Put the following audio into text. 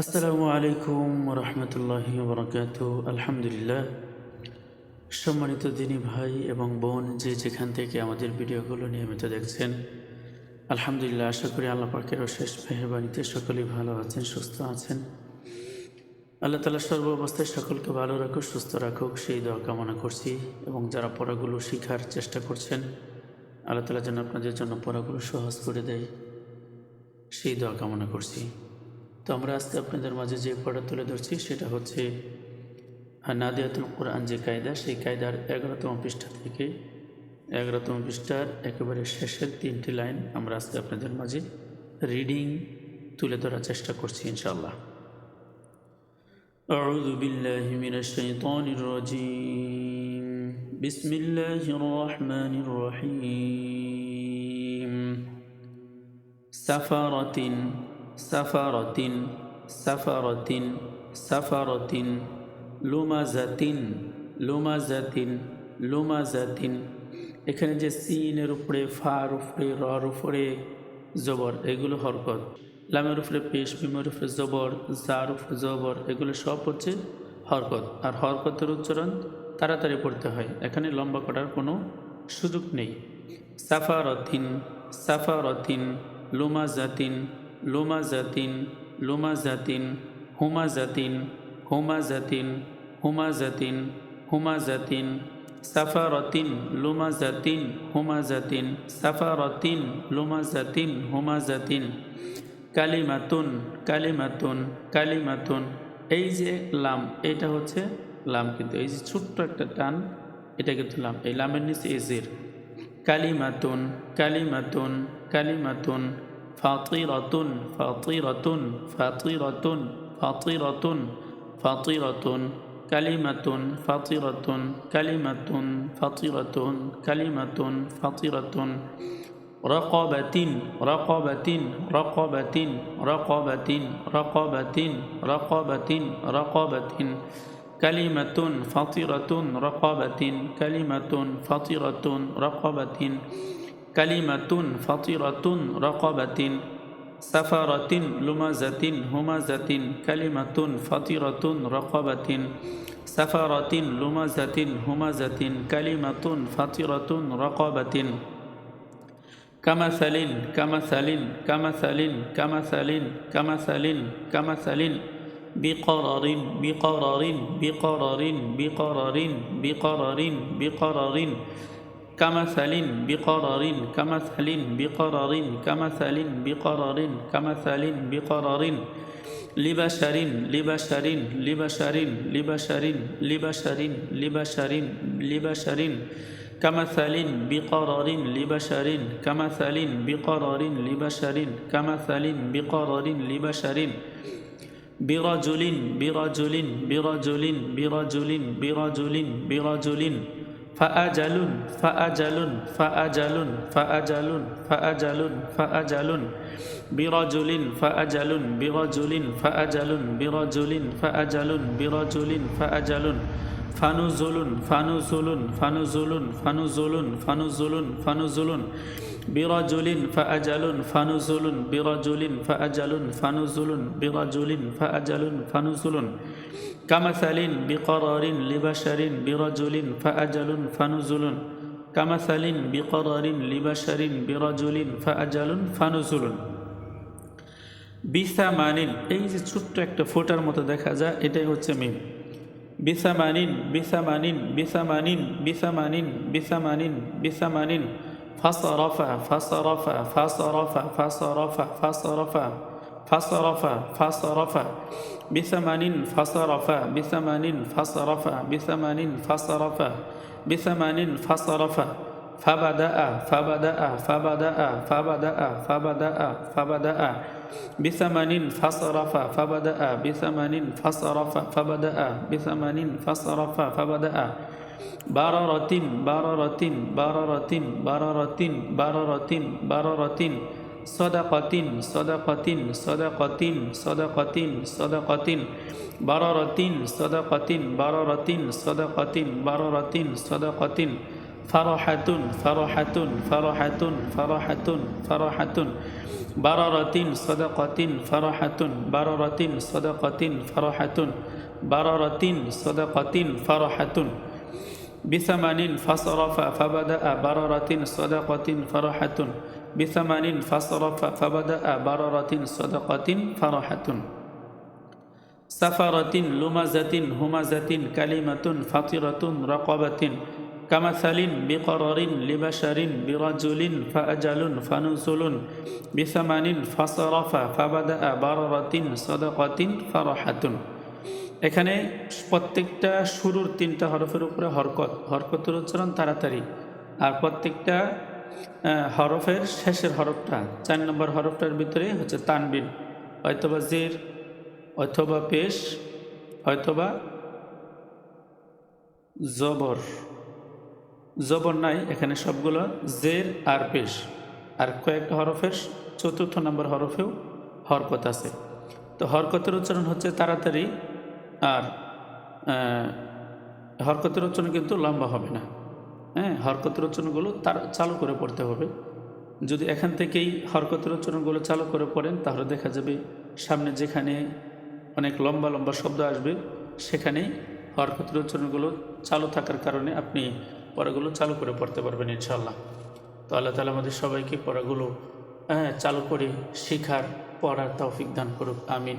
আসসালামু আলাইকুম রহমতুল্লাহি বরকাত আলহামদুলিল্লাহ। সম্মানিত দিনী ভাই এবং বোন, যে যেখান থেকে আমাদের ভিডিওগুলো নিয়মিত দেখছেন, আলহামদুলিল্লাহ, আশা করি আল্লাহ পাকের অশেষ মেহরবানিতে সকলেই ভালো আছেন, সুস্থ আছেন। আল্লাহ তালা সর্ব অবস্থায় সকলকে ভালো রাখুক, সুস্থ রাখুক, সেই দোয়া কামনা করছি এবং যারা পড়াগুলো শেখার চেষ্টা করছেন, আল্লাহ তালা যেন আপনাদের জন্য পড়াগুলো সহজ করে দেয়, সেই দোয়া কামনা করছি। তো আমরা আজকে আপনাদের মাঝে যে পড়া তুলে ধরছি সেটা হচ্ছে নাদিয়াতুল কোরআন যে কায়দা সেই কায়দার এগারোতম পৃষ্ঠা থেকে এগারোতম পৃষ্ঠার একেবারে শেষের তিনটি লাইন আমরা আজকে আপনাদের মাঝে রিডিং তুলে ধরার চেষ্টা করছি ইনশাল্লাহ أعوذ بالله من الشيطان الرجيم بسم الله الرحمن الرحيم سفرة সাফারতিন সাফারতিন সাফারতিন, লুমাজাতিন লুমাজাতিন লুমাজাতিন। এখানে যে সিনের উপরে, ফার উপরে, রর উপরে জবর, এগুলো হরকত। লামের উপরে পেশ, বিমের উপরে জবর, জার উপরে জবর, এগুলো সব হচ্ছে হরকত। আর হরকতের উচ্চারণ তাড়াতাড়ি পড়তে হয়। এখানে লম্বা করার কোনো সুযোগ নেই। সাফারতিন সাফারতিন, লুমাজাতিন লুমাজাতিন লুমাজাতিন হুমাজাতিন হুমাজাতিন হুমাজাতিন হুমাজাতিন সাফারতিন লুমাজাতিন হুমাজাতিন সাফারতিন লুমাজাতিন হুমাজাতিন কালিমাতুন কালিমাতুন কালিমাতুন এই যে লাম, এটা হচ্ছে লাম কিন্তু এই যে ছোট্ট একটা টান এটা কিন্তু লাম, এই লামের নিচে এজের। কালিমাতুন কালিমাতুন কালিমাতুন فاطيرة فاطيرة فاطيرة فاطيرة فاطيرة كلمة فاطيرة كلمة فاطيرة كلمة فاطيرة رقبة رقبة رقبة رقبة رقبة رقبة رقبة. كلمة فطرة رقبة. كلمة فطرة رقبة. كلمة فطيرة رقبة سفرة لمزة همزة. كلمة فطيرة رقبة. سفرة لمزة همزة. كلمة فطيرة رقبة. كمثل كمثل كمثل كمثل كمثل كمثل. بقرار بقرار بقرار بقرار بقرار بقرار, بقرار كمثل بقرار كمثل بقرار كمثل بقرار كمثل بقرار لبشر لبشر لبشر لبشر لبشر لبشر لبشر. كمثل بقرار لبشر كمثل بقرار لبشر كمثل بقرار لبشر. برجل برجل برجل برجل برجل برجل, برجل. ফাআজালুন ফাআজালুন ফাআজালুন ফাআজালুন ফাআজালুন ফাআজালুন। বিরাজুলিন ফাআজালুন বিরাজুলিন ফাআজালুন বিরাজুলিন ফাআজালুন বিরাজুলিন, ফাআজালুন। ফানুজুলুন ফানুজুলুন ফানুজুলুন ফানুজুলুন ফানুজুলুন ফানুজুলুন। বিরাজুলিন ফাআজালুন ফানুজুলুন বিরাজুলিন ফাআজালুন ফানুজুলুন বিরাজুলিন ফাআজালুন ফানুজুলুন কামাসালিন বিকরারিন লিবাশারিন বিরাজুলিন ফাআজালুন ফানুজুলুন কামাসালিন বিকরারিন লিবাশারিন বিরাজুলিন ফাআজালুন ফানুজুলুন বিসামানিন এই যে ছোট্ট একটা ফোটার মতো দেখা যায়, এটাই হচ্ছে মিম। বিসামানিন বিসামানিন বিসামানিন বিসামানিন বিসামানিন বিসামানিন فصرف فصرف فصرف فصرف فصرف فصرف فصرف. بثمن فصرف بثمن فصرف بثمن فصرف بثمن فصرف. فبدأ فبدأ فبدأ فبدأ فبدأ فبدأ. بثمن فصرف فبدأ. بثمن فصرف فبدأ. بثمن فصرف فبدأ. বাররতিন বাররতিন বাররতিন বাররতিন বাররতিন বাররতিন। সদাকতিন সদাকতিন সদাকতিন সদাকতিন সদাকতিন। বাররতিন সদাকতিন বাররতিন সদাকতিন বাররতিন, সদাকতিন। ফারহাতুন ফারহাতুন ফারহাতুন ফারহাতুন ফারহাতুন। বাররতিন, সদাকতিন, ফারহাতুন, বাররতিন, সদাকতিন, ফারহাতুন। বাররতিন, সদাকতিন, ফারহাতুন। بثمن فصرف فبدأ بررة صدقة فرحة. بثمن فصرف فبدأ بررة صدقة فرحة. سفرة لمزة همزة كلمة فطرة رقبة. كمثل بقرر لبشر برجل فأجل فنزل. بثمن فصرف فبدأ بررة صدقة فرحة. এখানে প্রত্যেকটা শুরুর তিনটা হরফের উপরে হরকত, হরকতের উচ্চারণ তাড়াতাড়ি। আর প্রত্যেকটা হরফের শেষের হরফটা, চার নম্বর হরফটার ভিতরে হচ্ছে তানবিন। হয়তোবা জের অথবা পেশ, হয়তোবা জবর। জবর নাই, এখানে সবগুলো জের আর পেশ। আর কয়েকটা হরফের চতুর্থ নম্বর হরফেও হরকত আছে। তো হরকতের উচ্চারণ হচ্ছে তাড়াতাড়ি আর হরকতের উচ্চারণ কিন্তু লম্বা হবে না। হ্যাঁ হরকতের উচ্চারণগুলো তার চালু করে পড়তে হবে। যদি এখান থেকেই হরকতের উচ্চারণগুলো চালু করে পড়েন, তাহলে দেখা যাবে সামনে যেখানে অনেক লম্বা লম্বা শব্দ আসবে, সেখানেই হরকতের উচ্চারণগুলো চালু থাকার কারণে আপনি পড়াগুলো চালু করে পড়তে পারবেন ইনশাল্লাহ তো আল্লাহ তালা আমাদের সবাইকে পড়াগুলো হ্যাঁ চালু করে শেখার, পড়ার তৌফিক দান করুক, আমিন।